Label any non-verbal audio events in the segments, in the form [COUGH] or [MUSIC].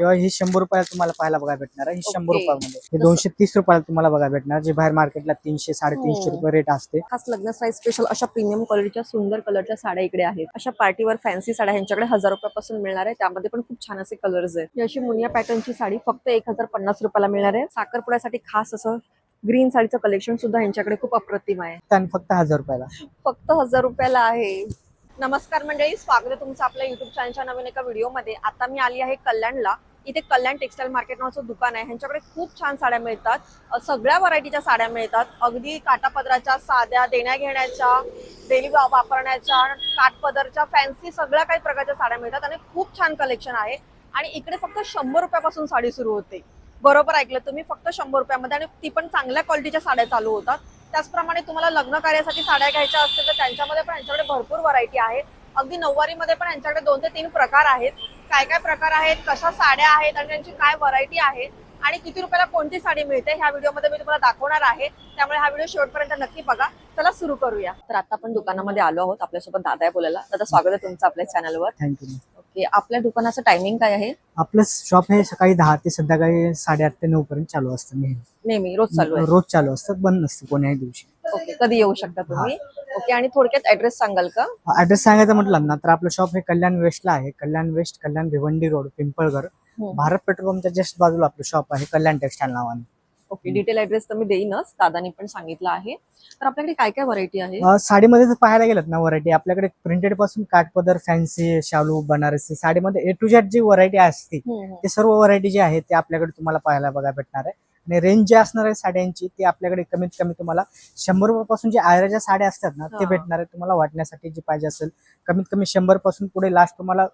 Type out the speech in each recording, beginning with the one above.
किंवा ही शंभर रुपयाला तुम्हाला पाहायला बघायला भेटणार आहे. ही शंभर. रुपयामध्ये. हे दोनशे तीस रुपयाला तुम्हाला बघायला भेटणार जे बाहेर मार्केटला तीनशे साडेतीनशे हो. रुपये रेट असते. खास लग्न साईज स्पेशल अशा प्रीमियम क्वालिटीच्या सुंदर कलरच्या साड्या इकडे आहेत. अशा पार्टीवर फॅन्सी साड्या ह्यांच्याकडे हजार रुपयापासून मिळणार आहे. त्यामध्ये पण खूप छान असे कलर्स आहेत. अशी मुनिया पॅटर्नची साडी फक्त एक हजार पन्नास रुपयाला मिळणार आहे. साखरपुड्यासाठी खास असं ग्रीन साडीचं कलेक्शन सुद्धा यांच्याकडे खूप अप्रतिम आहे. आणि फक्त हजार रुपयाला. फक्त हजार रुपयाला आहे. नमस्कार मंडळी स्वागत आहे तुमचं आपल्या युट्यूब चॅनलच्या नवीन एका व्हिडिओमध्ये आता मी आली आहे कल्याणला. इथे कल्याण टेक्सटाईल मार्केट नावाचं दुकान आहे. ह्यांच्याकडे खूप छान साड्या मिळतात. सगळ्या व्हरायटीच्या साड्या मिळतात. अगदी काटापदराच्या साध्या देण्या घेण्याच्या डेली वापरण्याच्या काठपदरच्या फॅन्सी सगळ्या काही प्रकारच्या साड्या मिळतात आणि खूप छान कलेक्शन आहे. आणि इकडे फक्त शंभर रुपयापासून साडी सुरू होते. बरोबर ऐकलं तुम्ही? फक्त शंभर रुपयामध्ये आणि ती पण चांगल्या क्वालिटीच्या साड्या चालू होतात. त्याचप्रमाणे तुम्हाला लग्न कार्यासाठी साड्या घ्यायच्या असतील तर त्यांच्यामध्ये पण यांच्याकडे भरपूर व्हरायटी आहे. अगदी नऊवारीमध्ये पण यांच्याकडे दोन ते तीन प्रकार आहेत. काय काय प्रकार आहेत कशा साड्या आहेत आणि त्यांची काय व्हरायटी आहे आणि किती रुपयाला कोणती साडी मिळते ह्या व्हिडिओमध्ये मी तुम्हाला दाखवणार आहे. त्यामुळे हा व्हिडिओ शेवटपर्यंत नक्की बघा. चला सुरू करूया. तर आता आपण दुकानामध्ये आलो आहोत आपल्यासोबत दादा आहे बोलायला. दादा स्वागत आहे तुमचं आपल्या चॅनलवर थँक्यू ओके आपल्या दुकानाचं टायमिंग काय आहे? आपलं शॉप हे सकाळी दहा ते संध्याकाळी साडेआठ ते नऊ पर्यंत चालू असतं नेहमी. नेहमी रोज चालू आहे. रोज चालू असतं बंद नसतं कोण्याही दिवशी. ओके कधी येऊ शकता तुम्ही? ओके आणि थोडक्यात ऍड्रेस सांगाल का? ऍड्रेस सांगायचं म्हटलं ना तर आपलं शॉप हे कल्याण वेस्टला आहे. Kalyan west Kalyan Bhiwandi road Pimpalghar Bharat petrol पंपच्या just बाजूला आपलं शॉप आहे कल्याण टेक्सटाईल नावाने. ओके डिटेल ऍड्रेस तर मी देईनच. दादानी पण सांगितलं आहे. तर आपल्याकडे काय काय व्हरायटी आहे? साडीमध्ये जर पाहायला गेलं ना व्हरायटी आपल्याकडे प्रिंटेडपासून काठपदर फॅन्सी शालू बनारसी साडीमध्ये ए टू जेड जी व्हरायटी असते. ते सर्व व्हरायटी जे आहे ते आपल्याकडे तुम्हाला पाहायला बघायला भेटणार आहे. आणि रेंज जे असणार आहे साड्यांची ती आपल्याकडे कमीत कमी तुम्हाला शंभर रुपयापासून जे आयराच्या साड्या असतात ना ते. भेटणार आहे तुम्हाला वाटण्यासाठी जे पाहिजे असेल कमीत कमी शंभरपासून पुढे लास्ट तुम्हाला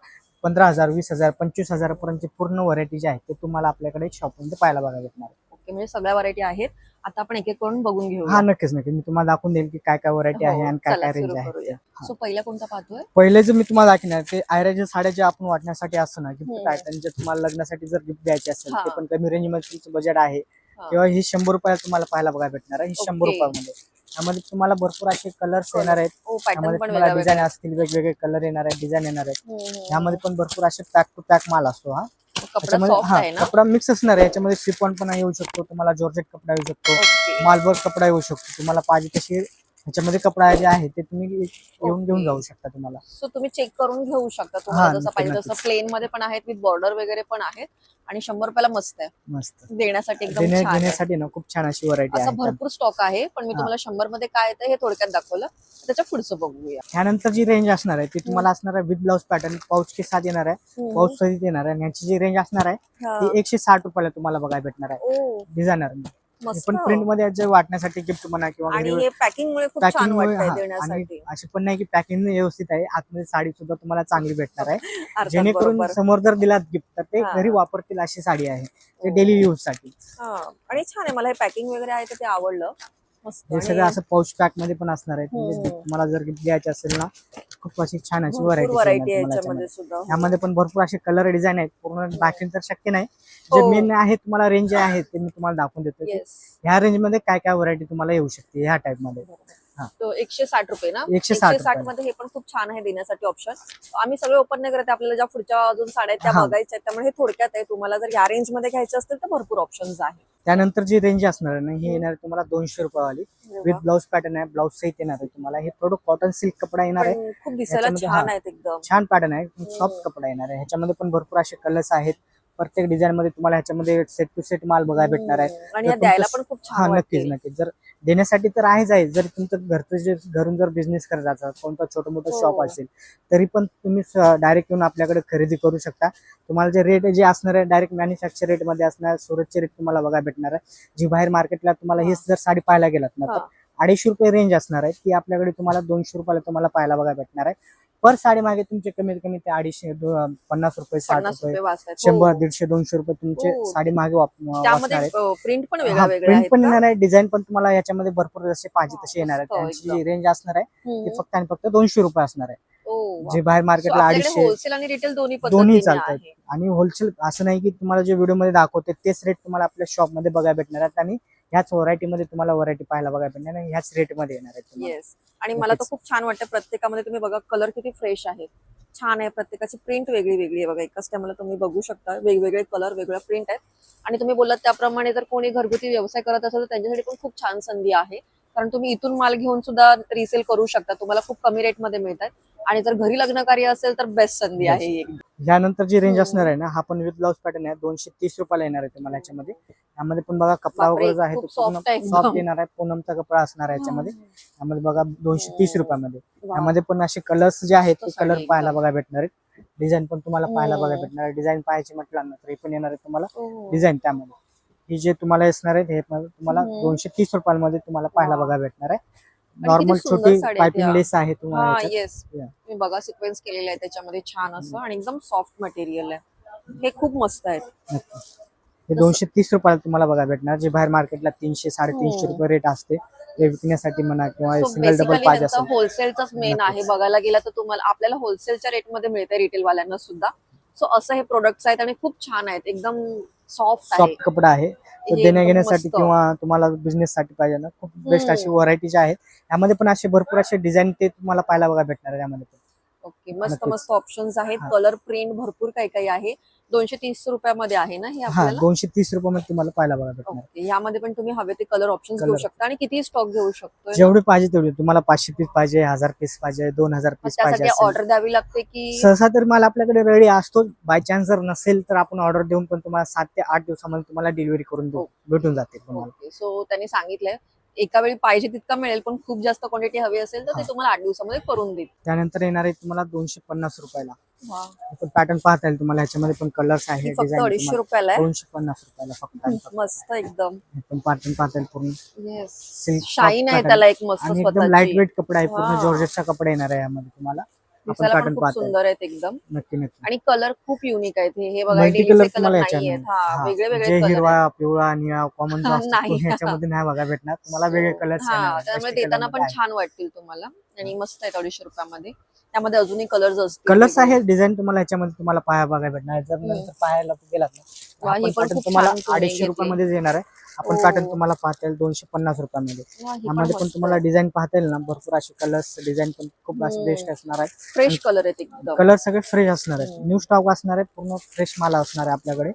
पंधरा हजार वीस हजार पंचवीस हजार पर्यंतची पूर्ण व्हरायटी जे आहे ते तुम्हाला आपल्याकडे शॉपमध्ये पाहायला बघायला भेटणार आहे. ओके म्हणजे सगळ्या व्हरायटी आहेत आता आपण एक एक करून बघून घेऊ हा नक्कीच नक्कीच मी तुम्हाला दाखवून देईल की काय काय व्हरायटी हो, आहे आणि काय काय रेंज आहे. हा. सो पहिला कोणता पाहतोय पहिले जे मी तुम्हाला दाखवणार ते आयराच्या साड्या जे आपण वाटण्यासाठी असतं ना गिफ्ट. पॅटर्न जे तुम्हाला लग्नासाठी जर गिफ्ट द्यायचे असेल हा. ते पण कमी रेंजमध्ये तुमचं बजेट आहे हा. किंवा ही शंभर रुपयाला तुम्हाला पाहायला बघायला भेटणार आहे ही शंभर. रुपयामध्ये त्यामध्ये तुम्हाला भरपूर असे कलर्स येणार आहेत त्यामध्ये पण तुम्हाला डिझाईन असतील वेगवेगळे कलर येणार आहेत डिझाईन येणार आहेत. यामध्ये पण भरपूर असे पॅक टू पॅक माल असतो हा कपडा त्याच्यामध्ये सॉफ्ट हा आहे ना कपडा मिक्स असणार आहे याच्यामध्ये शिफॉन पण येऊ शकतो तुम्हाला जॉर्जेट कपडा येऊ शकतो ओके. मालवर कपडा येऊ शकतो तुम्हाला पाहिजे तशी ह्याच्यामध्ये कपडा जे आहे ते तुम्ही येऊन घेऊन. जाऊ शकता तुम्हाला. सो तुम्ही चेक करून घेऊ शकता. तुम्हाला जसं पाहिजे तसं. प्लेन मध्ये पण आहेत विथ बॉर्डर वगैरे पण आहेत. आणि शंभर रुपयाला मस्त आहे. मस्त. देण्यासाठी एकदम देण्या- छान आहे. देण्यासाठी ना खूप छान अशी व्हरायटी असं आहे. भरपूर स्टॉक आहे पण मी हा. तुम्हाला शंभरमध्ये काय येतं हे थोडक्यात दाखवलं. त्याच्या पुढचं बघूया. त्यानंतर जी रेंज असणार आहे ती तुम्हाला असणार आहे विथ ब्लाउज पॅटर्न पाऊच के साथ येणार आहे. पाऊच सहित येणार आहे. आणि याची जी रेंज असणार आहे हा. ती एकशे साठ रुपयाला तुम्हाला बघायला भेटणार आहे. ओ. डिझायनर पण प्रिंटमध्ये जे वाटण्यासाठी गिफ्ट म्हणा किंवा आणि हे पॅकिंग खूप छान वाटतंय देण्यासाठी अशी पण नाही की पॅकिंग व्यवस्थित आहे आतमध्ये साडी सुद्धा तुम्हाला चांगली भेटणार आहे [LAUGHS] जेणेकरून. समोर जर दिलात गिफ्ट तर ते. घरी वापरतील अशी साडी आहे ते. डेली यूजसाठी हा. आणि छान आहे मला हे पॅकिंग वगैरे आहे ते आवडलं हे सगळं असं पाऊच पॅकमध्ये पण असणार आहे. म्हणजे हम्म. तुम्हाला जर द्यायचे असेल ना खूप अशी छान अशी व्हरायटी यामध्ये पण भरपूर असे कलर डिझाईन आहेत. पूर्ण दाखवून तर शक्य नाही. जे हो. मेन आहे तुम्हाला रेंज जे आहे ते मी तुम्हाला दाखवून देतो ह्या रेंजमध्ये काय काय व्हरायटी तुम्हाला येऊ शकते ह्या टाइपमध्ये. हा. तो एकशे साठ रुपये ना? एकशे साठ. मध्ये हे पण खूप छान आहे देण्यासाठी ऑप्शन आम्ही सगळे ओपन नाही करत आपल्याला ज्या पुढच्या अजून साड्या आहेत त्या हा. बघायच्या आहेत. त्यामुळे हे थोडक्यात आहे. तुम्हाला जर या रेंजमध्ये घ्यायचे असतील तर भरपूर ऑप्शन्स आहेत. त्यानंतर जी रेंज असणार आहे ना ही येणार आहे तुम्हाला दोनशे रुपयावाली. विथ वा. ब्लाउज पॅटर्न आहे ब्लाउज सहित येणार आहे तुम्हाला. हे थोडं कॉटन सिल्क कपडा येणार आहे. खूप दिसायला छान हा. पॅटर्न आहे. सॉफ्ट कपडा येणार आहे. ह्याच्यामध्ये पण भरपूर असे कलर्स आहेत. प्रत्येक डिझाईन मध्ये तुम्हाला ह्याच्यामध्ये सेट टू सेट माल बघायला भेटणार आहे. आणि या द्यायला पण खूप हा छान नक्कीच. नक्कीच जर देण्यासाठी तर आहेच आहे जर तुमचं घरचं जे घरून जर बिझनेस करत असाल कोणतं छोटं मोठं हो. शॉप असेल तरी पण तुम्ही डायरेक्ट येऊन आपल्याकडे खरेदी करू शकता तुम्हाला जे रेट जे असणार आहे डायरेक्ट मॅन्युफॅक्चर रेटमध्ये असणार सुरतचे रेट तुम्हाला बघायला भेटणार आहे जी बाहेर मार्केटला तुम्हाला हा. हीच जर साडी पाहायला गेलात ना तर हा. अडीचशे रुपये रेंज असणार आहे ती आपल्याकडे तुम्हाला दोनशे रुपयाला तुम्हाला पाहायला बघायला भेटणार आहे पर साडी मागे तुमचे कमीत कमी ते अडीचशे पन्नास रुपये साठ रुपये वाचतात शंभर हो. दीडशे दोनशे रुपये तुमचे हो. साडी मागे प्रिंट पण हा, प्रिंट पण? येणार आहे डिझाईन पण तुम्हाला याच्यामध्ये भरपूर जसे पाहिजे हा, तसे येणार मस्त त्यांची. जी रेंज असणार आहे ती. फक्त आणि फक्त दोनशे रुपये असणार आहे. जे बाहेर मार्केटला अडीचशे होलसेल आणि रिटेल दोन्ही दोन्ही चालतात आहे आणि होलसेल असं नाही की तुम्हाला जे व्हिडिओमध्ये दाखवते तेच रेट तुम्हाला आपल्या शॉपमध्ये बघायला भेटणार आहेत आणि ह्याच व्हरायटी मध्ये तुम्हाला व्हरायटी पाहायला बघायला भेटणार आणि ह्याच रेटमध्ये येणार तुम्हाला. येस आणि मला तर. खूप छान वाटतं प्रत्येकामध्ये तुम्ही बघा कलर किती फ्रेश आहेत छान आहे प्रत्येकाची प्रिंट वेगळी वेगळी आहे बघा. एकाच टायमाला तुम्ही बघू शकता वेगवेगळे कलर वेगळ्या प्रिंट आहेत आणि तुम्ही बोललात त्याप्रमाणे जर कोणी घरगुती व्यवसाय करत असेल तर त्यांच्यासाठी पण खूप छान संधी आहे. कारण तुम्ही इथून माल घेऊन सुद्धा रिसेल करू शकता. तुम्हाला खूप कमी रेटमध्ये मिळतात आणि जर घरी लग्न कार्य असेल तर बेस्ट संधी आहे ही. यानंतर जी रेंज हम्म. असणार आहे ना हा पण विथ ब्लाउज पॅटर्न आहे दोनशे तीस रुपयाला येणार आहे तुम्हाला याच्यामध्ये यामध्ये पण बघा कपडा बापरे, वगैरे जो आहे तो खूप पूर्ण soft आहे एकदम. सॉफ्ट येणार आहे पूनमचा कपडा असणार आहे याच्यामध्ये यामध्ये बघा दोनशे तीस हो. रुपयामध्ये वा. यामध्ये पण असे कलर्स जे आहेत ते मस्त साडी कलर पाहायला. बघा भेटणार आहेत डिझाईन पण तुम्हाला पाहायला बघा हम्म. भेटणार आहे डिझाईन पाहायची म्हटलं ना तर हे पण येणार आहे तुम्हाला हो. डिझाईन त्यामध्ये ही जे तुम्हाला असणार आहेत हे पण तुम्हाला हम्म. दोनशे तीस रुपयामध्ये तुम्हाला पाहायला वा. बघा भेटणार आहे नॉर्मल छोटी पायपिंग. लेस आहे तुम्हाला हा. येस. तुम्ही बघा सिक्वेन्स केलेलं आहे त्याच्यामध्ये छान असं आणि एकदम सॉफ्ट मटेरियल आहे हे खूप मस्त आहेत. हे दोनशे तीस रुपयाला तुम्हाला बघा भेटणार जे बाहेर मार्केटला तीनशे साडेतीनशे हो. रुपये रेट असते ते विकण्यासाठी म्हणा किंवा सिंगल डबल पाहिजे होलसेलचाच मेन आहे. बघायला गेला तर तुम्हाला आपल्याला होलसेलच्या रेटमध्ये मिळते रिटेल वाल्यांना सुद्धा सो असं हे प्रोडक्ट्स आहेत आणि खूप छान आहेत एकदम सॉफ्ट सॉफ्ट कपडा आहे तो देण्या घेण्यासाठी. किंवा तुम्हाला बिझनेस साठी पाहिजे ना खूप बेस्ट अशी हम्म. व्हरायटीज आहेत यामध्ये पण असे भरपूर असे डिझाईन ते तुम्हाला पाहायला बघा भेटणार आहे यामध्ये पण ओके मस्त. मस्त ऑप्शन्स आहेत. कलर प्रिंट भरपूर काही काही आहे दोनशे तीस रुपयामध्ये आहे ना हे हा आपल्याला? दोनशे तीस रुपयामध्ये तुम्हाला पाहायला बघा भेटणार. ओके यामध्ये पण तुम्ही हवे ते कलर ऑप्शन्स घेऊ. शकता. आणि किती स्टॉक घेऊ शकतो जेवढे पाहिजे तेवढे. तुम्हाला पाचशे पीस पाहिजे हजार पीस पाहिजे दोन हजार पीस पाहिजे त्यासाठी असेल. ऑर्डर द्यावी लागते की? सहसा तर माल आपल्याकडे रेडी असतो. बाय चान्स जर नसेल तर आपण ऑर्डर देऊन पण तुम्हाला सात ते आठ दिवसामध्ये तुम्हाला डिलिव्हरी करून देऊ. भेटून जाते तुम्हाला. ओके सो त्यांनी सांगितलंय. एका वेळी पाहिजे तितका मिळेल पण खूप जास्त क्वांटिटी हवी असेल तर ते हा. तुम्हाला आठ दिवसामध्ये करून देईल. त्यानंतर येणार आहे तुम्हाला दोनशे पन्नास रुपयाला. वा. पॅटर्न पाहता येईल तुम्हाला. ह्याच्यामध्ये पण कलर्स आहे फक्त अडीचशे रुपयाला आहे. दोनशे पन्नास रुपयाला फक्त आणि फक्त. [LAUGHS] मस्त एकदम. हे पण पॅटर्न पाहता येईल पूर्ण. येस शाईन आहे. त्याला एक मस्त आणि एकदम स्वतःची. लाइट वेट कपडा आहे पूर्ण वा. जॉर्जेटचा कपडा येणार आहे यामध्ये तुम्हाला. आपण दिसायला पण पॅटर्न खूप पाहता येईल. सुंदर आहेत एकदम. नक्की नक्की. आणि कलर खूप युनिक आहेत. हे हे बघा मल्टी डेलीचे कलर कलर तुम्हाला नाही आहेत याच्यामध्ये. हा. वेगळे वेगळे जे कलर हिरवा पिवळा निळा कॉमन जो असतो नाही. तो ह्याच्यामध्ये नाही बघा भेटणार. तुम्हाला वेगळे कलर्स हा त्यामुळे देताना पण छान वाटतील तुम्हाला. आणि मस्त आहेत अडीचशे रुपयामध्ये. त्यामध्ये अजूनही कलर्स असतील कलर्स. आहे डिझाईन तुम्हाला ह्याच्यामध्ये तुम्हाला पाया बघा भेटणार जर. नंतर पाहायला गेलात ना ही आपण पॅटर्न खूप तुम्हाला अडीचशे. रुपयामध्ये येणार आहे आपण हो. पॅटर्न तुम्हाला पाहता येईल दोनशे पन्नास रुपयामध्ये ही यामध्ये पण तुम्हाला आहे. डिझाईन पाहता येईल ना भरपूर असे कलर्स डिझाईन पण खूप असे. बेस्ट असणार आहे फ्रेश कलर आहेत एकदम कलर सगळे फ्रेश असणार हम्म. न्यू स्टॉक असणार आहे पूर्ण फ्रेश माल असणार आहे आपल्याकडे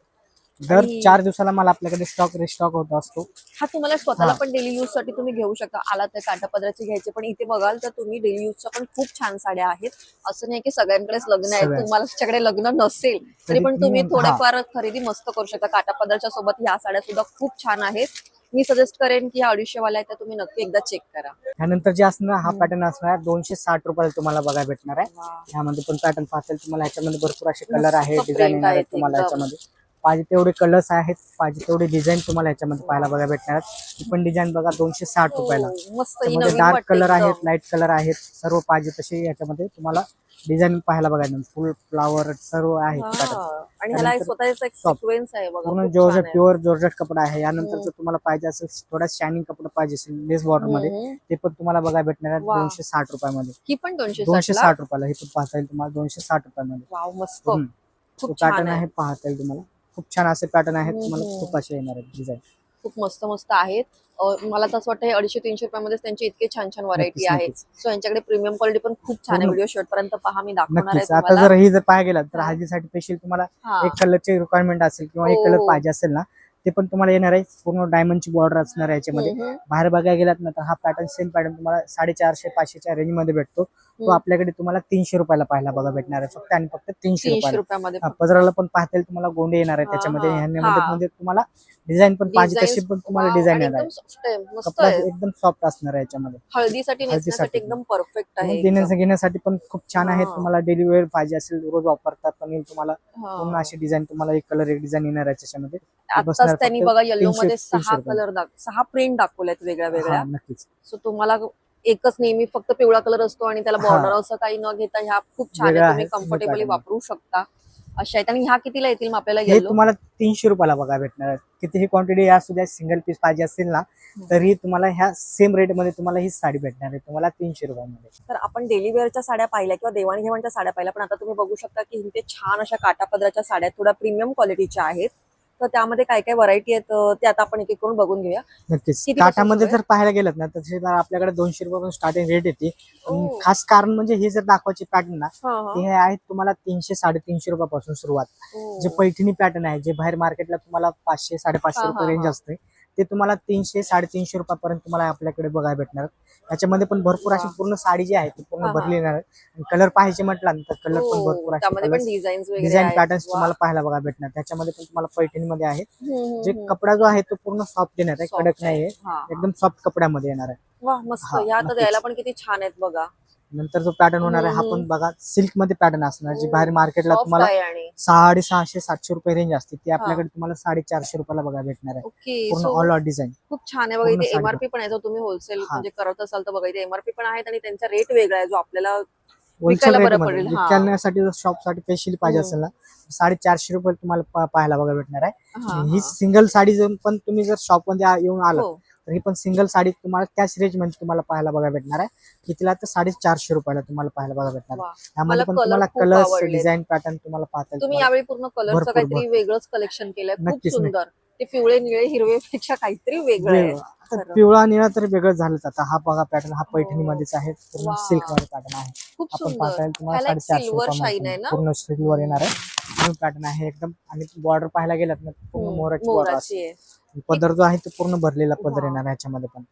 दर आणि- चार दिवसाला माल आपल्याकडे स्टॉक रिस्टॉक होत असतो हा तुम्हाला स्वतःला हा. पण डेली यूजसाठी तुम्ही घेऊ शकता आला तर काटापदराचे घ्यायचे पण इथे बघाल तर तुम्ही डेली यूजच्या पण खूप छान साड्या आहेत असं नाही की सगळ्यांकडेच लग्न आहे सगळ्यांच. तुम्हाला तुमच्याकडे लग्न नसेल तरी तरी पण तुम्ही तुम्ही-. थोडेफार खरेदी मस्त करू शकता काटापदरच्या सोबत ह्या साड्या सुद्धा खूप छान आहेत मी सजेस्ट करेन की ह्या अडीचशेवाल्या आहेत त्या तुम्ही नक्की एकदा चेक करा त्यानंतर जे असणार हा. पॅटर्न असणार आहे दोनशे साठ रुपयाला तुम्हाला बघायला भेटणार आहे ह्यामध्ये पण पॅटर्न पाहता येईल तुम्हाला ह्याच्यामध्ये भरपूर असे कलर मस्त आहे print डिझाईन येणार आहेत तुम्हाला एकदम. ह्याच्यामध्ये पाहिजे तेवढे कलर्स आहेत पाहिजे तेवढे डिझाईन तुम्हाला ह्याच्यामध्ये पाहायला बघायला भेटणार ही पण डिझाईन बघा दोनशे साठ रुपयाला हो, ही त्यामध्ये डार्क कलर आहेत. लाइट कलर आहेत सर्व पाहिजे तसे याच्यामध्ये तुम्हाला डिझाईन पाहायला बघायला फुल फ्लावर सर्व आहेत हा. आहे बघा पूर्ण जॉर्जेट. प्युअर जॉर्जेट कपडा आहे यानंतर हम्म. जर तुम्हाला पाहिजे असेल थोडा शायनिंग कपडा पाहिजे असेल लेस बॉर्डरमध्ये हम्म. ते पण तुम्हाला बघायला भेटणार आहे. दोनशे साठ रुपयामध्ये ही पण दोनशे? साठ रुपयाला हे पण पाहता येईल तुम्हाला दोनशे साठ रुपयामध्ये मस्त आहे पाहता येईल तुम्हाला खूप छान असे पॅटर्न आहेत तुम्हाला हम्म. खूप असे येणार आहेत डिझाईन खूप मस्त मस्त आहेत मला तर असं वाटतं हे अडीचशे तीनशे रुपयामध्ये त्यांची इतके छान छान व्हरायटी आहे. सो यांच्याकडे प्रीमियम क्वालिटी पण खूप छान आहे व्हिडिओ शेवटपर्यंत पहा मी दाखवणार आहे आता जर ही जर पाहायला गेला तर हा. हळदीसाठी स्पेशल तुम्हाला हा. एक कलरची रिक्वायरमेंट असेल किंवा एक हो, कलर हो. पाहिजे असेल ना ते पण तुम्हाला येणार आहे पूर्ण डायमंडची बॉर्डर असणार आहे याच्यामध्ये. बाहेर बघायला गेलात ना तर हा पॅटर्न सेम पॅटर्न तुम्हाला साडेचारशे पाचशेच्या रेंजमध्ये भेटतो तो हम्म. आपल्याकडे तुम्हाला तीनशे रुपयाला पाहायला बघा भेटणार आहे. फक्त आणि फक्त तीनशे रुपयामध्ये हा, पदराला पण पाहता येईल तुम्हाला गोंडे येणार आहे हा, त्याच्यामध्ये. हा, ह्यामध्ये हा. मध्ये तुम्हाला डिझाईन पण पाहिजे तशी पण तुम्हाला डिझाईन येणार आहे. कपडा एकदम सॉफ्ट असणार आहे याच्यामध्ये. हळदीसाठी. एकदम परफेक्ट आहे घेण्यासाठी पण खूप छान आहे. हा. तुम्हाला डेली वेअर पाहिजे असेल रोज वापरतात पण येईल तुम्हाला. हा. पूर्ण अशी डिझाईन तुम्हाला एक कलर एक डिझाईन येणार आहे त्याच्यामध्ये. आताच त्यांनी बघा येलो तीनशे- मध्ये सहा. कलर सहा प्रिंट दाखवल्यात वेगळ्या वेगळ्या. हा, नक्कीच. सो तुम्हाला एकच नेहमी फक्त पिवळा कलर असतो आणि त्याला. बॉर्डर असं काही न घेता ह्या खूप छान आहे तुम्ही कम्फर्टेबली वापरू शकता. अशा आहेत. आणि ह्या कितीला येतील मग आपल्याला हे येलो तुम्हाला तीनशे रुपयाला बघा भेटणार कितीही क्वांटिटी असू द्या सिंगल पीस पाहिजे असेल ना तरी तुम्हाला ह्या सेम रेटमध्ये तुम्हाला ही साडी भेटणार आहे. तुम्हाला तीनशे रुपयामध्ये. तर आपण डेली वेअरच्या साड्या पाहिल्या किंवा देवाणघेवाणच्या साड्या पाहिल्या पण आता तुम्ही बघू शकता की इथे छान अशा काटापदराच्या साड्या थोड्या प्रीमियम क्वालिटीच्या आहेत. तर त्यामध्ये काय काय व्हरायटी आहेत ते आता आपण एक एक करून बघून घेऊया नक्कीच सुरू जर पाहायला गेलं ना तर तसे तर आपल्याकडे दोनशे रुपयापासून स्टार्टिंग रेट येते पण ओ. खास कारण म्हणजे हे जर दाखवायचे पॅटर्न ना हा, हा. ते हे आहेत तुम्हाला तीनशे साडेतीनशे रुपयापासून सुरुवात ओ. जे पैठणी पॅटर्न आहे जे बाहेर मार्केटला तुम्हाला पाचशे साडेपाचशे हा, रुपये हा, रेंज हा. असते ते तुम्हाला तीनशे साडेतीनशे रुपयापर्यंत तुम्हाला आपल्याकडे बघायला भेटणार त्याच्यामध्ये पण भरपूर अशी. पूर्ण साडी जी आहे ती पूर्ण हा, हा. भरली येणार कलर पाहायचे म्हटलं ना तर कलर पण ओ, भरपूर डिझाईन आहेत. पॅटर्न्स वा. तुम्हाला पाहायला बघायला भेटणार त्याच्यामध्ये पण तुम्हाला पैठणीमध्ये आहे हम्म, हम्म, जे. कपडा जो आहे तो पूर्ण सॉफ्ट येणार आहे कडक आहे. नाहीये हा, हा. एकदम सॉफ्ट कपड्यामध्ये येणार आहे वा मस्त हा, तर नक्कीच. द्यायला पण किती छान आहेत बघा नंतर जो पॅटर्न होणार आहे हा पण बघा सिल्कमध्ये पॅटर्न असणार जी बाहेर मार्केटला तुम्हाला आहे आणि साडेसहाशे सातशे रुपये रेंज असते ती आपल्याकडे तुम्हाला साडेचारशे रुपयाला बघायला भेटणार आहे पूर्ण ऑल ओव्हर डिझाईन खूप छान आहे बघा इथे साडी एमआरपी पण आहे जर तुम्ही होलसेल. म्हणजे करत असाल तर बघा इथे एमआरपी पण आहेत आणि त्यांचा रेट वेगळा आहे जो आपल्याला होलसेल विकायला बरं रेटमध्ये पडेल, हा. विकण्यासाठी शॉपसाठी स्पेशली पाहिजे. असेल ना साडेचारशे रुपये तुम्हाला पाहायला बघा भेटणार आहे हा. सिंगल साडी जर पण तुम्ही जर शॉपमध्ये येऊन आला. तर ही पण सिंगल साडी तुम्हाला त्याच रेंजमध्ये तुम्हाला पाहायला बघा भेटणार आहे कितीला तर साडेचारशे रुपयाला तुम्हाला पाहायला बघा भेटणार आहे. त्यामध्ये पण तुम्हाला कलर्स. डिझाईन पॅटर्न तुम्हाला पाहता तुम्ही. यावेळी पूर्ण कलरचं काहीतरी. वेगळंच कलेक्शन केलंय खूप सुंदर ते पिवळे निळे हिरवे पेक्षा काहीतरी वेगळं आहे. पिवळा निळा तर वेगळंच झालंच. आता हा बघा पॅटर्न हा पैठणी मध्येच आहे. पूर्ण. सिल्कमध्ये पॅटर्न आहे. खूप आपण सुंदर. पाहता येईल तुम्हाला साडेचारशे पूर्ण सिल्वर येणार आहे. पॅटर्न आहे एकदम. आणि बॉर्डर पाहायला गेलात ना पूर्ण मोराची बॉर्डर आहे. पदर जो आहे तो पूर्ण भरलेला पदर. येणार आहे ह्याच्यामध्ये पण.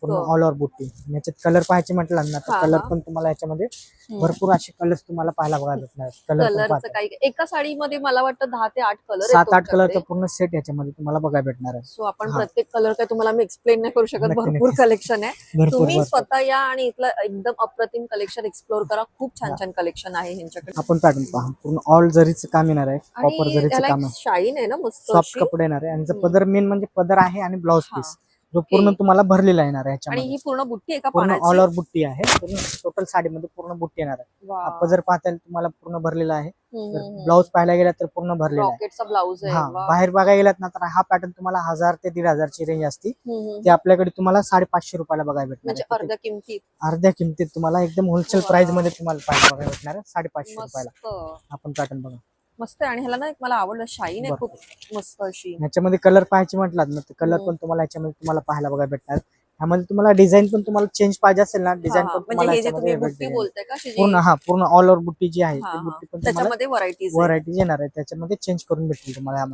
पूर्ण ऑल ओव्हर बुट्टी याच्यात कलर पाहायचे म्हटलं ना तर हा, कलर हा. पण तुम्हाला याच्यामध्ये. भरपूर असे कलर्स तुम्हाला पाहायला बघायला भेटणार कलर एका साडीमध्ये मला वाटतं दहा ते आठ कलर सात आठ कलरचा पूर्ण सेट याच्यामध्ये तुम्हाला बघायला भेटणार आहे. सो आपण हा. प्रत्येक कलर काय तुम्हाला मी एक्सप्लेन नाही करू शकत भरपूर. कलेक्शन आहे तुम्ही. स्वतः या आणि इथलं एकदम अप्रतिम कलेक्शन एक्सप्लोर करा खूप छान. छान कलेक्शन आहे ह्यांच्याकडे आपण पॅटर्न पहा पूर्ण ऑल जरीचं काम येणार आहे कॉपर जरीचं काम शाईन आहे ना मस्त. कपडे येणार आहे आणि. पदर मेन म्हणजे पदर आहे आणि ब्लाउज हा. पीस जो पूर्ण. तुम्हाला भरलेला येणार आहे आणि ही पूर्ण बुट्टी पूर्ण ऑल ओव्हर बुट्टी आहे पूर्ण टोटल साडीमध्ये पूर्ण बुट्टी येणार आहे. हा पदर पाहता तुम्हाला पूर्ण भरलेला आहे जर. ब्लाऊज पाहायला गेला तर पूर्ण भरलेला आहे ब्लाऊज हा. बाहेर बघायला गेलात ना तर हा पॅटर्न तुम्हाला हजार ते दीड हजारची रेंज असते. ते आपल्याकडे तुम्हाला साडेपाचशे रुपयाला बघायला भेटणार म्हणजे. अर्ध्या किमतीत अर्ध्या किमतीत तुम्हाला एकदम होलसेल. प्राइसमध्ये तुम्हाला पाहायला बघायला भेटणार आहे साडेपाचशे रुपयाला आपण पॅटर्न बघा मस्त आहे. आणि ह्याला ना एक मला आवडलं शाईन आहे खूप मस्त अशी. ह्याच्यामध्ये कलर पाहायचे म्हटलात ना तर कलर हम्म. पण तुम्हाला याच्यामध्ये तुम्हाला पाहायला बघायला भेटणार. ह्यामध्ये तुम्हाला डिझाईन पण तुम्हाला चेंज पाहिजे असेल ना डिझाईन हा, पण म्हणजे तुम्हाला हे पूर्ण हा पूर्ण ऑल ओव्हर बुट्टी जी आहे हा, ती हा. बुट्टी पण तुम्हाला त्याच्यामध्ये व्हरायटीज व्हरायटी येणार आहे. त्याच्यामध्ये चेंज करून भेटतील तुम्हाला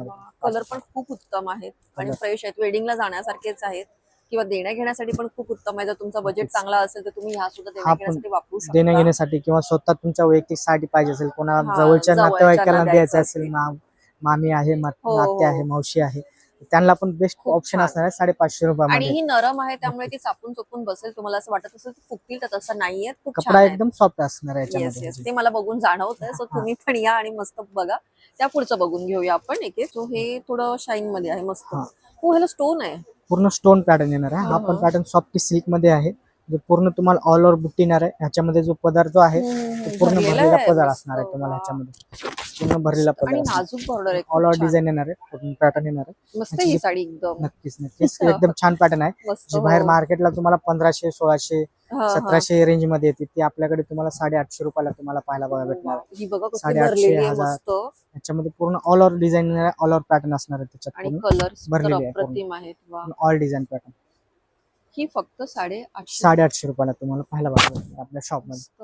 कलर पण खूप उत्तम आहेत. आणि. फ्रेश आहेत. वेडिंगला जाण्यासारखेच आहेत. किंवा देण्या घेण्यासाठी पण खूप उत्तम आहे जर तुमचा बजेट. चांगला असेल तर तुम्ही ह्या सुद्धा हा देण्या घेण्यासाठी वापरू देण्या शकता घेण्यासाठी किंवा स्वतः तुमच्या वैयक्तिकसाठी पाहिजे असेल कोणा हा, जवळच्या नातेवाईकांना द्यायचं असेल. मामी आहे हो, नाते हो. आहे मावशी आहे त्यांना पण बेस्ट ऑप्शन. असणार आहे साडेपाचशे आणि रुपयामध्ये ही नरम आहे त्यामुळे ती चापून चोपून बसेल तुम्हाला असं वाटत असेल फुकतील तर तसं नाहीये कपडा एकदम सॉफ्ट असणार आहे ते मला बघून जाणवत आहे सो हा. तुम्ही पण या आणि मस्त बघा त्या पुढचं बघून घेऊया आपण एक हे थोडं शाईन मध्ये आहे मस्त हा. हो ह्याला स्टोन आहे पूर्ण स्टोन पॅटर्न येणार आहे हा हा, पण. पॅटर्न सॉफ्ट सिल्कमध्ये आहे जो पूर्ण तुम्हाला ऑल ओव्हर बुट्टी येणार आहे ह्याच्यामध्ये जो पदार्थ जो आहे तो पूर्ण भरलेला भरलेला आहे, पदार मस्त, असणार आहे तुम्हाला. ह्याच्यामध्ये पूर्ण भरलेला आणि पदार नाजूक बॉर्डर आहे ऑल ओव्हर. डिझाईन येणार आहे पॅटर्न येणार आहे मस्त आहे ही साडी एकदम नक्कीच नक्कीच [LAUGHS] एकदम छान पॅटर्न आहे मस्त जी बाहेर हो. मार्केटला तुम्हाला पंधराशे सोळाशे हा, हा. सतराशे रेंजमध्ये येते ती आपल्याकडे तुम्हाला साडेआठशे रुपयाला तुम्हाला पाहायला भेटणार आहे. ही बघा कसली साडेआठशे, भरलेली आहे हजार. मस्त याच्यामध्ये पूर्ण all over design all over pattern असणार आहे त्याच्यात आणि पूर्ण कलर भरलेली आहे पूर्ण. अप्रतिम आहेत वा ऑल डिझाईन पॅटर्न ही फक्त साडे आठशे साडेआठशे रुपयाला तुम्हाला पाहायला बघायला भेटणार आपल्या शॉपमध्ये मस्त.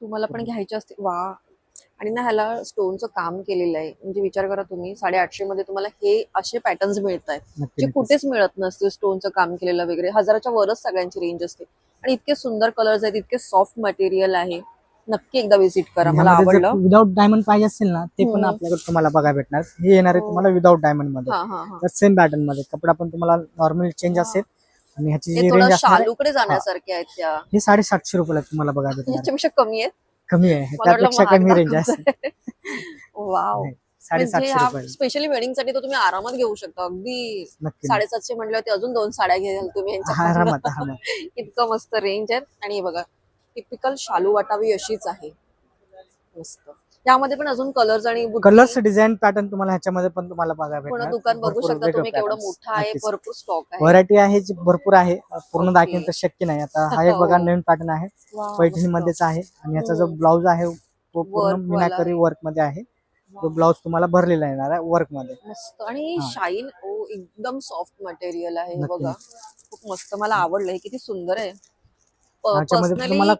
तुम्हाला पण घ्यायचे असते. वा. आणि ना ह्याला स्टोनचं काम केलेलं आहे. म्हणजे विचार करा तुम्ही साडेआठशे मध्ये तुम्हाला हे असे पॅटर्न्स मिळत आहेत जे. कुठेच मिळत नसते स्टोनचं काम केलेलं वगैरे. हजाराच्या वरच सगळ्यांची रेंज असते. आणि इतके सुंदर कलर्स आहेत इतके सॉफ्ट मटेरियल आहे. नक्की एकदा विजिट करा. मला आवडलं. विदाउट डायमंड पाहिजे असेल ना ते पण हम्म. आपल्याकडे तुम्हाला बघायला भेटणार. हे येणार आहे हो. तुम्हाला विदाउट डायमंडमध्ये. हा हा हा. तर सेम पॅटर्नमध्ये. कपडा पण तुम्हाला नॉर्मल चेंज हा. असेल. आणि ह्याची जी थोडं रेंज असणार आहे, शालूकडे जाण्यासारखे आहेत त्या. हे साडेसातशे रुपयाला तुम्हाला बघायला भेटणार आहे. याच्यापेक्षा कमी आहेत. कमी आहे. मला वाटलं त्यापेक्षा कमी रेंज आहे दाखवताय. वाव. नाही, साडेसातशे रुपये स्पेशली वेडिंगसाठी तर तुम्ही आरामात घेऊ शकता. अगदी नक्की साडेसातशे म्हटलं ते अजून दोन साड्या घ्याल तुम्ही यांच्याकडनं. आरामात आरामात. इतकं मस्त रेंज आहे आणि हे बघा टिपिकल शालू वाटावी अशीच आहे. मस्त. यामध्ये पण अजून कलर्स आणि कलर्स डिझाईन पॅटर्न तुम्हाला ह्याच्यामध्ये पण तुम्हाला बघायला पूर्ण दुकान बघू शकता तुम्ही केवढं. मोठं आहे. भरपूर स्टॉक आहे व्हरायटी आहे जी भरपूर आहे पूर्ण. दाखवणं तर शक्य नाही आता हा एक [LAUGHS] बघा हो. नवीन पॅटर्न आहे पैठणी. मध्येच आहे आणि याचा जो. ब्लाऊज आहे तो पूर्ण मिनाकरी. वर्कमध्ये आहे तो ब्लाऊज तुम्हाला भरलेला येणार आहे वर्कमध्ये मस्त आणि. शाईन ओ एकदम सॉफ्ट मटेरियल आहे. बघा खूप मस्त मला आवडलं हे किती सुंदर आहे तुम्हाला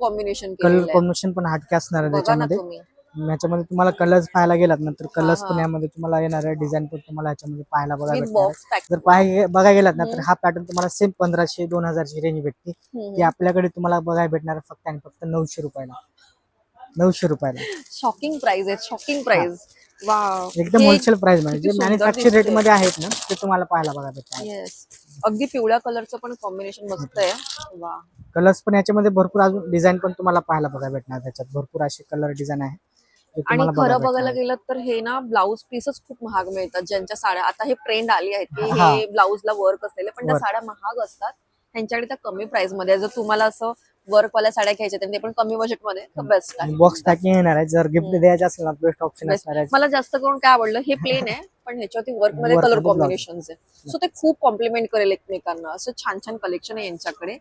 कॉम्बिनेशन कलर कॉम्बिनेशन पण हटके असणार आहे बघा त्याच्यामध्ये. तुम्ही. ह्याच्यामध्ये तुम्हाला कलर्स पाहायला गेलात ना तर कलर्स पण. यामध्ये तुम्हाला येणार आहे. डिझाईन पण तुम्हाला ह्याच्यामध्ये पाहायला भेटणार पॅक जर पाहाय बघायला गेलात ना तर. हा पॅटर्न तुम्हाला सेम पंधराशे दोन हजारची रेंज भेटते ती आपल्याकडे तुम्हाला बघायला भेटणार फक्त आणि फक्त नऊशे रुपयाला. नऊशे रुपयाला. शॉकिंग प्राइस आहे शॉकिंग प्राइस वा एकदम होलसेल प्राइसमध्ये किती जे सुंदर मॅन्युफॅक्चर रेट. मध्ये आहेत ना ते तुम्हाला पाहायला भेटणार. येस अगदी पिवळ्या कलरचं पण कॉम्बिनेशन मस्त आहे वा कलर्स पण याच्यामध्ये भरपूर अजून डिझाईन पण तुम्हाला पाहायला बघायला भेटणार त्याच्यात भरपूर असे कलर डिझाईन आहे आणि तुम्हाला खरं बघायला. गेलं तर हे ना ब्लाऊज पीसच खूप महाग मिळतात ज्यांच्या साड्या आता हे ट्रेंड आली आहेत की हा. हे ब्लाऊजला वर्क असलेले पण त्या Work. साड्या महाग असतात त्यांच्याकडे त्या कमी प्राइसमध्ये. जर तुम्हाला असं वर्क वाल्या साड्या घ्यायच्या ते पण कमी बजेटमध्ये तर बेस्ट आहे. बॉक्स पॅकिंग येणार आहे. जर गिफ्ट. द्यायचं असेल ना बेस्ट ऑप्शन मला जास्त करून काय आवडलं हे प्लेन आहे पण ह्याच्यावरती वर्कमध्ये कलर. कॉम्बिनेशन आहे. सो ते खूप कॉम्प्लिमेंट करेल एकमेकांना. असं छान छान कलेक्शन आहे यांच्याकडे.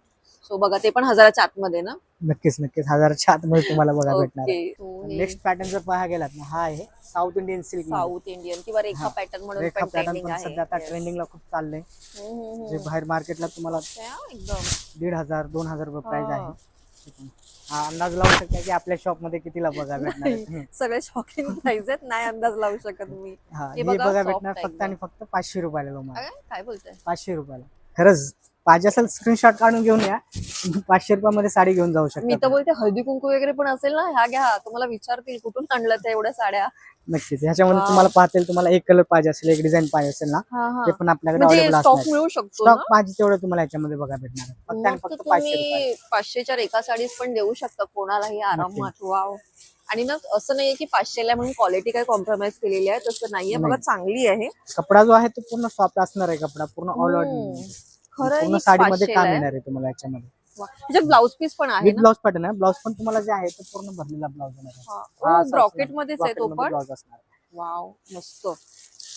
सो बघा ते पण हजाराच्या आतमध्ये ना? नक्कीच नक्कीच. हजाराच्या आतमध्ये तुम्हाला बघायला भेटणार आहे. ओके नेक्स्ट पॅटर्न जर पाहायला गेलात ना हा आहे south Indian silk south Indian किंवा रेखा हा. पॅटर्न म्हणून रेखा पण पॅटर्न ट्रेंडिंग पण आहे. सध्या आता. ट्रेंडिंगला खूप चाललंय. हम्म, हम्म, जे हम्म. बाहेर मार्केटला तुम्हाला त्या एकदम. दीड हजार दोन हजार रुपये प्राइस हा. आहे. हा. अंदाज लावू शकता की आपल्या शॉपमध्ये कितीला बघा भेटणार आहे. सगळे शॉकिंग प्राइस आहेत नाही अंदाज लावू शकत मी. हा हे हे बघा, बघा soft भेटणार आहे फक्त आणि फक्त पाचशे रुपयाला काय बोलताय? पाचशे रुपयाला. खरंच. पाहिजे असेल स्क्रीनशॉट काढून घेऊन या. पाचशे रुपयामध्ये साडी घेऊन जाऊ मी शकता तर बोलते हळदी कुंकू वगैरे पण असेल ना ह्या घ्या तुम्हाला विचारतील कुठून आणलं त्या एवढ्या साड्या. नक्कीच ह्याच्यामध्ये. तुम्हाला पाहतील तुम्हाला एक कलर पाहिजे असेल एक डिझाईन पाहिजे असेल ना ते पण आपल्याकडे म्हणजे अवेलेबल स्टॉक मिळू शकतो स्टॉक पाहिजे तेवढं तुम्हाला याच्यामध्ये बघा भेटणार. फक्त आणि फक्त पाचशे पाचशेच्या रेखा साडीज पण देऊ शकता कोणालाही आरामात. वाव. आणि ना असं नाहीये की पाचशेला म्हणून क्वालिटी काही कॉम्प्रोमाइज केलेली आहे तसं नाहीये बघा. चांगली आहे. कपडा जो आहे तो पूर्ण सॉफ्ट असणार आहे कपडा पूर्ण ऑल हम्म. खरं पूर्ण ही साडीमध्ये 500 काम. येणार आहे तुम्हाला याच्यामध्ये. त्याच्यात ब्लाऊज पीस पण आहे ब्लाउज पॅटर्न आहे. ब्लाउज पण तुम्हाला जे आहे तो पूर्ण भरलेला ब्लाउज येणार आहे. हा, असं ब्रॉकेट असणार. मध्येच आहे तो पण? blouse असणार. आहे. वाव मस्त.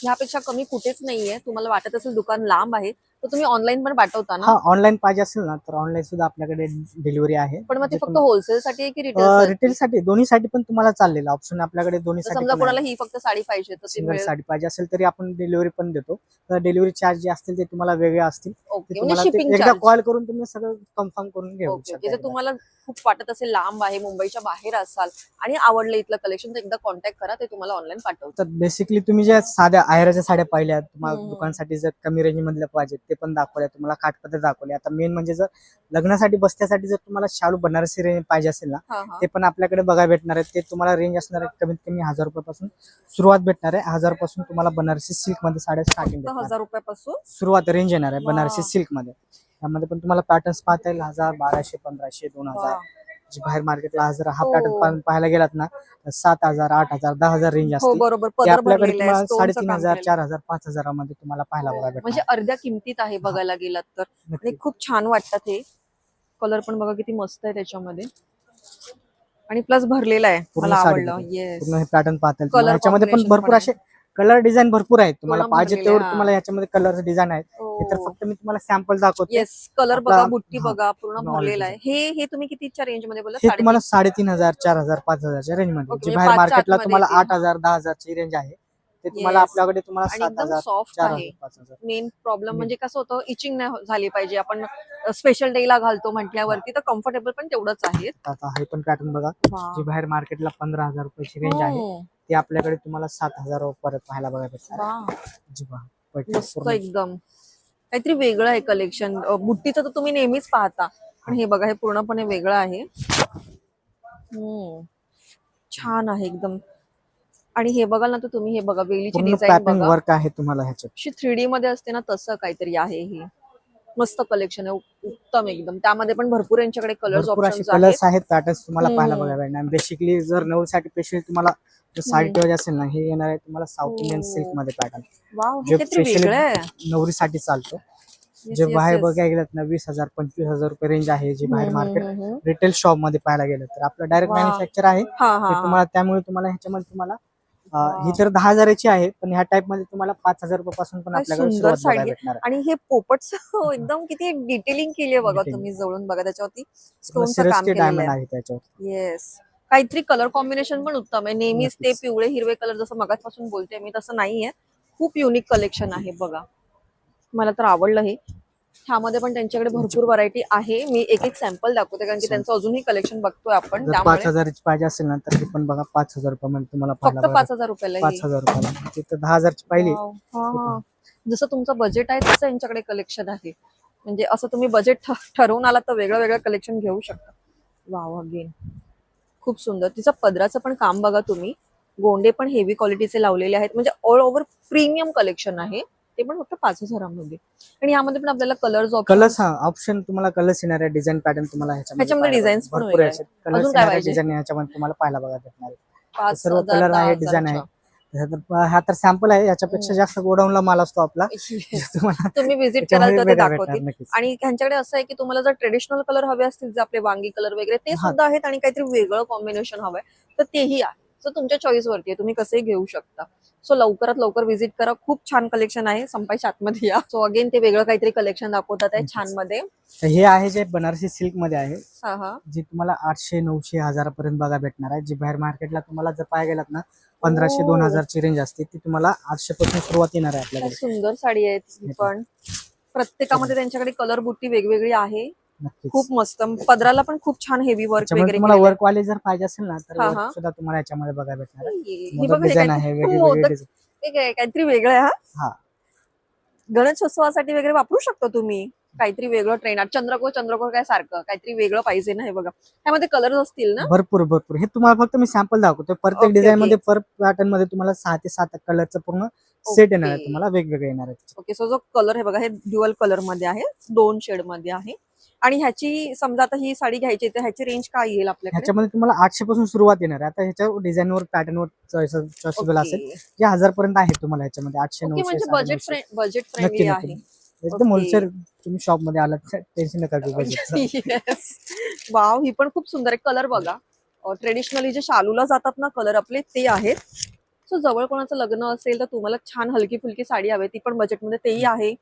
ह्यापेक्षा कमी कुठेच नाहीये. तुम्हाला वाटत असेल दुकान लांब आहे. तर तुम्ही ऑनलाईन पण पाठवता ना? हा ऑनलाईन पाहिजे असेल ना तर ऑनलाईन सुद्धा आपल्याकडे डिलिव्हरी आहे. पण मग ते फक्त होलसेल साठी आहे की रिटेल रिटेल साठी? दोन्ही साठी पण तुम्हाला चाललेलं. ऑप्शन आपल्याकडे दोन्ही साठी समजा कोणाला ही फक्त साडी पाहिजे तर ती सिंगल मिळेल. साडी पाहिजे असेल तरी आपण डिलिव्हरी पण देतो. तर डिलिव्हरी चार्ज जे असतील ते तुम्हाला वेगळे असतील. ते ओके म्हणजे तुम्हाला ते शिपिंग एकदा चार्ज कॉल करून तुम्ही सगळं कन्फर्म करून घेऊ ओके शकता जर एकदा. तुम्हाला खूप वाटत असेल लांब आहे मुंबईच्या बाहेर असाल आणि आवडलं इथलं कलेक्शन तर एकदा कॉन्टॅक्ट करा ते तुम्हाला ऑनलाईन पाठवतात तर बेसिकली तुम्ही ज्या साध्या आहेराच्या साड्या पाहिल्या तुम्हाला हम्म. दुकानासाठी जर कमी रेंज मधल्या पाहिजेत ते पण दाखवल्या तुम्हाला काठपदर दाखवले. आता मेन म्हणजे जर लग्नासाठी बसण्यासाठी जर तुम्हाला शालू बनारसी रेंज पाहिजे असेल ना ते पण आपल्याकडे बघायला भेटणार आहे. ते तुम्हाला रेंज असणार आहे कमीत कमी हजार रुपयापासून सुरुवात भेटणार आहे. हजारपासून तुम्हाला बनारसी सिल्कमध्ये साड्या स्टार्टिंग हजार रुपयापासून सुरुवात रेंज येणार आहे. बनारसी सिल्कमध्ये त्यामध्ये पण तुम्हाला पॅटर्न्स पाहता येईल हजार बाराशे पंधराशे दोन हजार. जे बाहेर मार्केटला हजार हा हो. पॅटर्न पाहायला गेलात ना तर सात हजार आठ हजार दहा हजार रेंज हो असते बरोबर. आपल्याकडे तुम्हाला साडेतीन हजार चार हजार पाच हजारामध्ये तुम्हाला पाहायला बघायला. म्हणजे अर्ध्या किमतीत आहे बघायला गेलात तर. आणि खूप छान वाटतात हे. कलर पण बघा किती मस्त आहे त्याच्यामध्ये. आणि प्लस भरलेला आहे. मला आवडलं. पॅटर्न पाहता. ह्याच्यामध्ये पण भरपूर असे कलर डिझाईन भरपूर आहेत. तुम्हाला पूर्ण पाहिजे भरलेले, तेवढं हा. तुम्हाला याच्यामध्ये कलर डिझाईन आहेत. हे. तर फक्त मी तुम्हाला सॅम्पल दाखवतो. येस कलर आपला- बघा बुट्टी हा. बघा पूर्ण भरलेला आहे. हे हे तुम्ही कितीच्या रेंजमध्ये बोला हे तुम्हाला साडेतीन हजार चार हजार पाच हजारच्या रेंजमध्ये. जे म्हणजे बाहेर पाचच्या मार्केटला आतमध्ये तुम्हाला येतील. आठ हजार दहा हजारची रेंज आहे. ते तुम्हाला. आपल्याकडे तुम्हाला आणि सात एकदम हजार सॉफ्ट चार आहे हजार पाच हजार मेन प्रॉब्लेम. म्हणजे कसं होतं इचिंग नाही हो- झाली पाहिजे आपण स्पेशल डे ला घालतो म्हटल्यावरती तर कम्फर्टेबल पण तेवढंच आहे आता हे पण पॅटर्न बघा. जे बाहेर मार्केटला पंधरा हजार रुपयाची रेंज आहे हम्म. ते आपल्याकडे तुम्हाला सात हजार परत पाहायला बघायला भेटणार वा. जी पहा. पैठणी मस्त पूर्ण. एकदम काहीतरी वेगळं आहे कलेक्शन बुट्टीचं तर तुम्ही नेहमीच पाहता पण हे बघा हे पूर्णपणे वेगळं आहे हम्म. छान आहे एकदम आणि हे बघाल ना तर तुम्ही हे बघा वेलीची डिझाईन पॅटर्न वर्क आहे तुम्हाला ह्याच्यात थ्री डी मध्ये असते ना तसं काहीतरी आहे हे मस्त कलेक्शन आहे उत्तम एकदम त्यामध्ये पण भरपूर यांच्याकडे कलर्स कलर्स आहेत पॅटर्न्स तुम्हाला पाहायला. बघायला भेटणार बेसिकली जर नऊसाठी स्पेशली तुम्हाला जर साडी. ठेवायची असेल ना हे येणार आहे तुम्हाला साऊथ इंडियन. सिल्कमध्ये पॅटर्न नवरीसाठी चालतो जे बाहेर. बघायला गेलं ना वीस हजार पंचवीस हजार रुपये रेंज आहे जे बाहेर मार्केट. रिटेल शॉपमध्ये पाहायला गेलं तर आपलं डायरेक्ट. मॅन्युफॅक्चर आहे. तुम्हाला त्यामुळे तुम्हाला ह्याच्यामध्ये तुम्हाला. ही. तर दहा हजाराची आहे पण ह्या टाइपमध्ये तुम्हाला पाच हजार रुपयापासून पण आपल्याकडे साडी आणि हे पोपटच [LAUGHS] एकदम किती डिटेलिंग केली आहे बघा. तुम्ही जवळून बघा त्याच्यावरती केलेलं डायमंड आहे. त्याच्यावर येस काहीतरी कलर कॉम्बिनेशन पण उत्तम आहे. नेहमीच ते. पिवळे हिरवे कलर जसं मगाचपासून बोलते मी तसं नाहीये. खूप युनिक कलेक्शन आहे बघा. मला तर आवडलं हे. ह्यामध्ये पण त्यांच्याकडे भरपूर व्हरायटी आहे. मी एक एक सॅम्पल दाखवते कारण की त्यांचं अजूनही कलेक्शन बघतोय आपण. जर पाच त्यामुळे हजाराची पाहिजे असेल ना तर ती पण बघा पाच हजार तुम्हाला फक्त पाहायला पाच. हजार रुपयाला पाच. हजार रुपयाला. तिथं दहा हजारची पाहिली. हा, हा. जसं तुमचं बजेट आहे तसं यांच्याकडे कलेक्शन आहे. म्हणजे असं तुम्ही बजेट ठरवून आलात तर वेगळं वेगळं कलेक्शन घेऊ शकता. वाव अगेन खूप सुंदर. तिचं पदराचं पण काम बघा तुम्ही. गोंडे पण हेवी क्वालिटीचे लावलेले आहेत. म्हणजे ऑल ओव्हर प्रीमियम कलेक्शन आहे. ते पण फक्त पाच हजारामध्ये आणि यामध्ये पण आपल्याला कलर्स कलर्स हा ऑप्शन तुम्हाला कलर्स येणार आहे डिझाइन पॅटर्न तुम्हाला ह्याच्यामध्ये designs पण भरपूर वेगळे कलर्स अजून काय येणार पाहिजे? डिझाईन ह्याच्यामध्ये तुम्हाला पाहायला बघा भेटणार आहे. पाच सर्व हजार, कलर दहा आहे. डिझाईन आहे तर हा तर सॅम्पल आहे याच्यापेक्षा जास्त गोडाऊनला माल असतो आपला. [LAUGHS] [LAUGHS] तुम्हाला तुम्ही व्हिजिट कराल तर ते वेगळा दाखवतील. भेटणार नक्कीच. आणि ह्यांच्याकडे असं आहे की तुम्हाला जर ट्रेडिशनल कलर हवे असतील जे आपले वांगी कलर वगैरे ते हा. सुद्धा आहेत आणि काहीतरी वेगळं कॉम्बिनेशन हवंय तर तेही आहे. सो तुमच्या चॉईस वरती आहे. तुम्ही कसंही घेऊ शकता. सो लवकरात लवकर व्हिजिट करा. खूप छान कलेक्शन आहे. संपायच्या आतमध्ये या. सो अगेन ते वेगळं काहीतरी कलेक्शन दाखवतात आहे. छानमध्ये तर हे आहे जे बनारसी सिल्कमध्ये आहे. हा हा. जे तुम्हाला आठशे नऊशे हजारापर्यंत बघा भेटणार आहे. जे बाहेर मार्केटला तुम्हाला जर पाहायला गेलात ना पंधराशे दोन ओ. हजारची रेंज असते. ती तुम्हाला आठशे पासून सुरुवात येणार आहे काय आपल्याकडे. सुंदर साडी आहे ही हे पण. प्रत्येकामध्ये त्यांच्याकडे कलर बुट्टी वेगवेगळी आहे. खूप मस्त. पदराला पण खूप छान हेवी वर्क वगैरे तुम्हाला. वर्क वाले जर पाहिजे असेल ना तर. सुद्धा तुम्हाला याच्यामध्ये बघा भेटणार काहीतरी- वेगळी. हे आहे हा? गणेशोत्सवासाठी वगैरे वापरू शकता तुम्ही. काहीतरी वेगळं ट्रेंड चंद्रकोर चंद्रकोर काय सारखं काहीतरी वेगळं पाहिजे ना हे बघा. त्यामध्ये कलर असतील ना? भरपूर भरपूर. हे तुम्हाला फक्त मी सॅम्पल दाखवतो. प्रत्येक डिझाईन. मध्ये पर पॅटर्नमध्ये तुम्हाला सहा ते सात कलरचं पूर्ण सेट येणार आहे. तुम्हाला वेगवेगळे येणार आहे ओके सो जो कलर हे बघा हे ड्युअल कलरमध्ये आहे दोन शेडमध्ये आहे. आणि ह्याची समजा आता ही साडी घ्यायची तर ह्याची रेंज काय येईल आपल्याकडे? ह्याच्यामध्ये तुम्हाला आठशे पासून सुरुवात येणार आहे. आता ह्याच्या डिझाईन वर पॅटर्न वर चॉईसेबल असेल जे हजार पर्यंत आहे तुम्हाला ह्याच्यामध्ये आठशे म्हणजे बजेट. बजेट नक्की फ्रेंडली नक्की. आहे. एकदम Okay. होलसेल तुम्ही शॉपमध्ये आलात टेन्शन नका घेऊ बजेटचं. वाव [LAUGHS] ही पण खूप सुंदर आहे. कलर बघा. ट्रेडिशनली जे शालूला जातात ना कलर आपले ते आहेत. सो जवळ कोणाचं लग्न असेल तर तुम्हाला छान हलकी फुलकी साडी हवी ती पण बजेटमध्ये तेही आहे.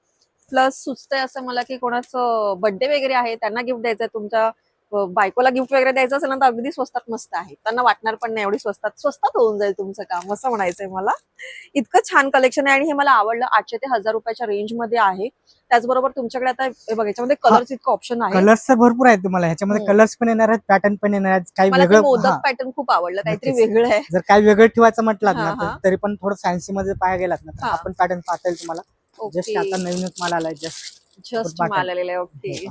प्लस सुचतंय असं मला की कोणाचं बर्थडे वगैरे आहे त्यांना गिफ्ट द्यायचं आहे तुमच्या बायकोला गिफ्ट वगैरे द्यायचं असेल ना तर अगदी स्वस्तात मस्त आहे. त्यांना वाटणार पण नाही एवढी स्वस्तात. स्वस्तात होऊन जाईल तुमचं काम असं म्हणायचंय मला. इतकं छान कलेक्शन आहे आणि हे मला आवडलं आठशे ते हजार रुपयाच्या रेंजमध्ये आहे. त्याचबरोबर तुमच्याकडे आता हे बघा याच्यामध्ये कलर्स इतकं ऑप्शन आहे. कलर्स तर भरपूर आहेत तुम्हाला. ह्याच्यामध्ये. कलर्स पण येणार आहेत पॅटर्न पण येणार आहेत काही वेगळं मोदक हा, पॅटर्न खूप आवडलं काहीतरी. वेगळं आहे. जर काही वेगळं ठेवायचं म्हटलं हा, ना हा. तर पण थोडं फॅन्सी मध्ये पाहायला गेलात ना हा. आपण पॅटर्न पाहता येईल तुम्हाला. जस्ट आता नवीनच माल आलाय जस्ट जस्ट. माल आलेला आहे ओके हे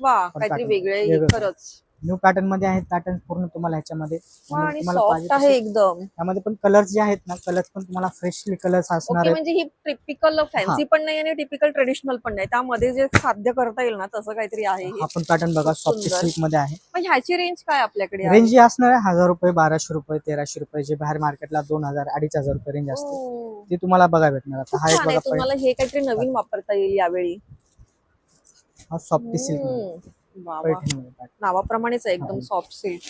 वा काहीतरी pattern. वेगळं आहे वेगळं. खरंच न्यू पॅटर्नमध्ये आहेत पॅटर्न पूर्ण तुम्हाला ह्याच्यामध्ये आणि तुम्हाला सॉफ्ट पाहिजे आहे तसे- एकदम. त्यामध्ये पण कलर्स जे आहेत ना कलर्स पण तुम्हाला फ्रेशली कलर्स असणार ओके आहेत. म्हणजे ही टिपिकल फॅन्सी पण नाही आणि टिपिकल ट्रेडिशनल पण नाही. त्यामध्ये जे साध्य करता येईल ना तसं काहीतरी आहे हे. हा पण पॅटर्न बघा सॉफ्ट सुंदर. सिल्कमध्ये आहे. मग ह्याची रेंज काय आपल्याकडे आहे? रेंज जी असणार आहे हजार रुपये बाराशे रुपये तेराशे रुपये जे बाहेर मार्केटला दोन हजार अडीच हजार रुपये रेंज असते. ओ, ती तुम्हाला बघा भेटणार. आता खूप हा एक छान आहे. बघा तुम्हाला हे काहीतरी नवीन वापरता येईल यावेळी. हा सॉफ्ट सिल्क हम्म. नावाप्रमाणेच आहे एकदम हा. सॉफ्ट सिल्क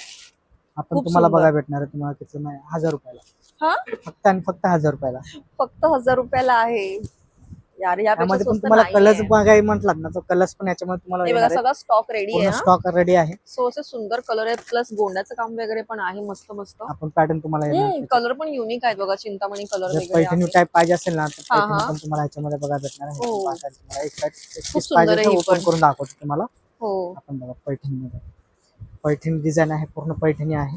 आपण खूप तुम्हाला सुंदर. बघा भेटणार आहे तुम्हाला त्याचं नाही हजार रुपयाला हा फक्त आणि फक्त हजार रुपयाला फक्त हजार रुपयाला आहे यार यापेक्षा त्यामध्ये पण स्वस्त तुम्हाला कलर्स नाहीये. बघाय म्हटलात ना तो कलर्स पण याच्यामध्ये तुम्हाला हे बघा येणार आहेत. सगळा स्टॉक रेडी आहे पूर्ण हा. स्टॉक रेडी आहे सो असे सुंदर कलर आहेत प्लस गोंड्याचं काम वगैरे पण आहे मस्त मस्त आपण पॅटर्न तुम्हाला येणार. कलर पण युनिक आहेत बघा चिंतामणी कलर जर वगैरे पैठणी आहे. टाईप पाहिजे असेल ना तर हा, पैठणी हा. पण तुम्हाला ह्याच्यामध्ये बघा भेटणार आहे हो. पाहता येईल तुम्हाला एक side- एक खूप piece सुंदर पाहिजे आहे तर ही ओपन पण. करून दाखवतो तुम्हाला हो आपण बघा पैठणी पैठणी डिझाईन आहे पूर्ण पैठणी आहे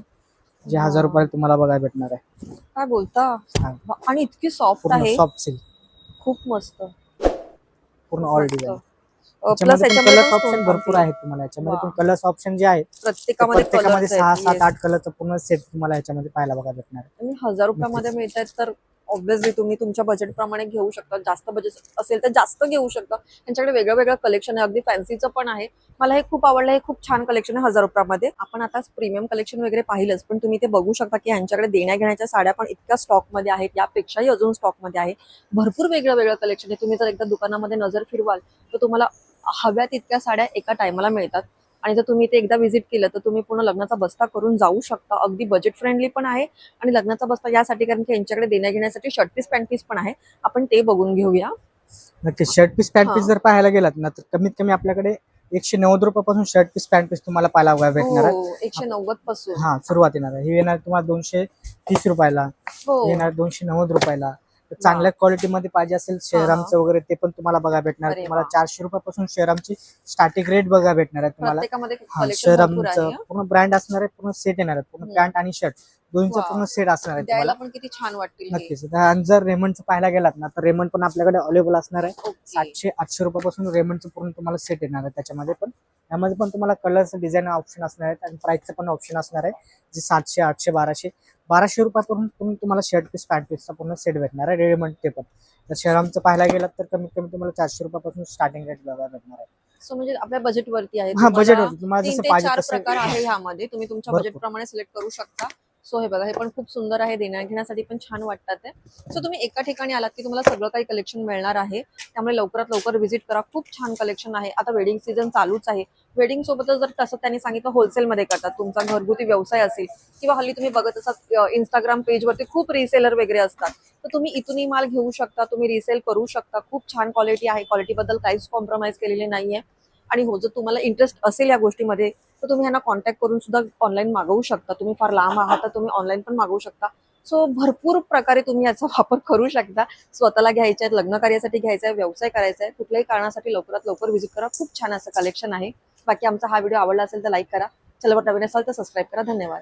जे. हजार रुपयाला तुम्हाला बघायला भेटणार आहे काय बोलता हा. आणि इतकी सॉफ्ट पूर्ण आहे सॉफ्ट सिल्क खूप मस्त पूर्ण all design plus colours option भरपूर आहे. आहेत तुम्हाला याच्यामध्ये. पण कलर्स ऑप्शन जे आहेत ते प्रत्येकामध्ये सहा आहेत सात yes. आठ कलरचं पूर्ण सेट तुम्हाला याच्यामध्ये पाहायला बघा भेटणार आहे. आणि हजार रुपयामध्ये मिळत आहेत तर ऑब्व्हियसली तुम्ही तुमच्या बजेटप्रमाणे घेऊ शकता. जास्त बजेट असेल तर जास्त घेऊ शकता. त्यांच्याकडे वेगळं वेगळं कलेक्शन आहे. अगदी फॅन्सीचं पण आहे. मला हे खूप आवडलं. हे खूप छान कलेक्शन आहे हजार रुपयामध्ये. आपण आता प्रीमियम कलेक्शन वगैरे पाहिलंच. पण तुम्ही ते बघू शकता की यांच्याकडे देण्या घेण्याच्या साड्या पण इतक्या स्टॉकमध्ये आहेत. यापेक्षाही अजून स्टॉकमध्ये आहे. भरपूर वेगळं वेगळं कलेक्शन आहे. तुम्ही जर एकदा दुकानामध्ये नजर फिरवाल तर तुम्हाला हव्या तितक्या साड्या एका टायमाला मिळतात. आणि जर तुम्ही ते एकदा व्हिजिट केलं तर तुम्ही पूर्ण लग्नाचा बस्ता करून जाऊ शकता. अगदी बजेट फ्रेंडली पण आहे आणि लग्नाचा बस्ता यासाठी कारण की यांच्याकडे देण्या घेण्यासाठी शर्ट पीस पॅन्ट पीस पण आहे. आपण ते बघून घेऊया. नक्की शर्ट पीस पॅन्ट. पीस जर पाहायला गेलात ना तर कमीत कमी आपल्याकडे एकशे नव्वद रुपयापासून शर्ट पीस पॅन्ट पीस तुम्हाला पाहायला बघायला भेटणार आहे. हो, एकशे नव्वदपासून. हा सुरुवात येणार आहे. ही येणार तुम्हाला दोनशे तीस रुपयाला. हे येणार दोनशे नव्वद रुपयाला. तर चांगल्या क्वालिटीमध्ये पाहिजे असेल शेरामचं वगैरे ते पण तुम्हाला बघा भेटणार तुम्हाला. चारशे रुपयापासून शेरामची स्टार्टिंग रेट बघा भेटणार आहे तुम्हाला शेरामचं. पूर्ण ब्रँड असणार आहे पूर्ण सेट येणार आहे पूर्ण. पॅन्ट आणि शर्ट वा. पूर्ण सेट असणार आहे द्यायला तुम्हाला. पण किती छान वाटतील हे. नक्कीच. आणि जर रेमंडचं पाहायला गेलात ना तर रेमंड पण आपल्याकडे अवेलेबल असणार आहे. ओके. सातशे आठशे रुपयापासून रेमंडचं पूर्ण तुम्हाला सेट येणार आहे त्याच्यामध्ये पण. त्यामध्ये पण तुम्हाला कलर्स डिझाईन ऑप्शन असणार आहेत आणि प्राइसचं पण ऑप्शन असणार आहे जे सातशे आठशे बाराशे. बाराशे रुपयापासून पूर्ण तुम्हाला शर्ट पीस पॅन्ट पीसचा पूर्ण सेट भेटणार आहे रेडीमेड ते पण. तर शहरांचं पाहायला गेलात तर कमीत कमी तुम्हाला चारशे रुपयापासून स्टार्टिंग रेट बघायला भेटणार आहे. सो म्हणजे आपल्या बजेट वरती आहे. हा बजेट तुम्हाला होतं तुम्हाला तीन जसं ते पाहिजे चार तसं प्रकार आहे. ह्यामध्ये. तुम्ही तुमच्या भरपूर. बजेट प्रमाणे सिलेक्ट करू शकता. सो हे बघा हे पण खूप सुंदर आहे देण्या घेण्यासाठी पण छान वाटतात ते. सो तुम्ही एका ठिकाणी आलात की तुम्हाला सगळं काही कलेक्शन मिळणार आहे. त्यामुळे लवकरात लवकर व्हिजिट करा. खूप छान कलेक्शन आहे. आता वेडिंग सीझन चालूच आहे. वेडिंग सोबतच जर तसं त्यांनी सांगितलं होलसेलमध्ये करतात तुमचा घरगुती व्यवसाय असेल किंवा हल्ली तुम्ही बघत असाल इंस्टाग्राम पेजवरती खूप रिसेलर वगैरे असतात. तर तुम्ही इथूनही माल घेऊ शकता तुम्ही रिसेल करू शकता. खूप छान क्वालिटी आहे. क्वालिटीबद्दल काहीच कॉम्प्रोमाइज केलेली नाहीये. आणि हो जर तुम्हाला इंटरेस्ट असेल या गोष्टीमध्ये तर तुम्ही यांना कॉन्टॅक्ट करून सुद्धा ऑनलाईन मागवू शकता. तुम्ही फार लांब आहात तर तुम्ही ऑनलाईन पण मागवू शकता. सो भरपूर प्रकारे तुम्ही याचा [LAUGHS] वापर करू शकता. स्वतःला घ्यायचे आहेत लग्न कार्यासाठी घ्यायचा आहे व्यवसाय करायचा आहे कुठल्याही कारणासाठी लवकरात लवकर व्हिजिट करा. खूप छान असं कलेक्शन आहे. बाकी आमचा हा व्हिडिओ आवडला असेल तर लाईक करा. चला नवीन असाल तर सबस्क्राईब करा. धन्यवाद.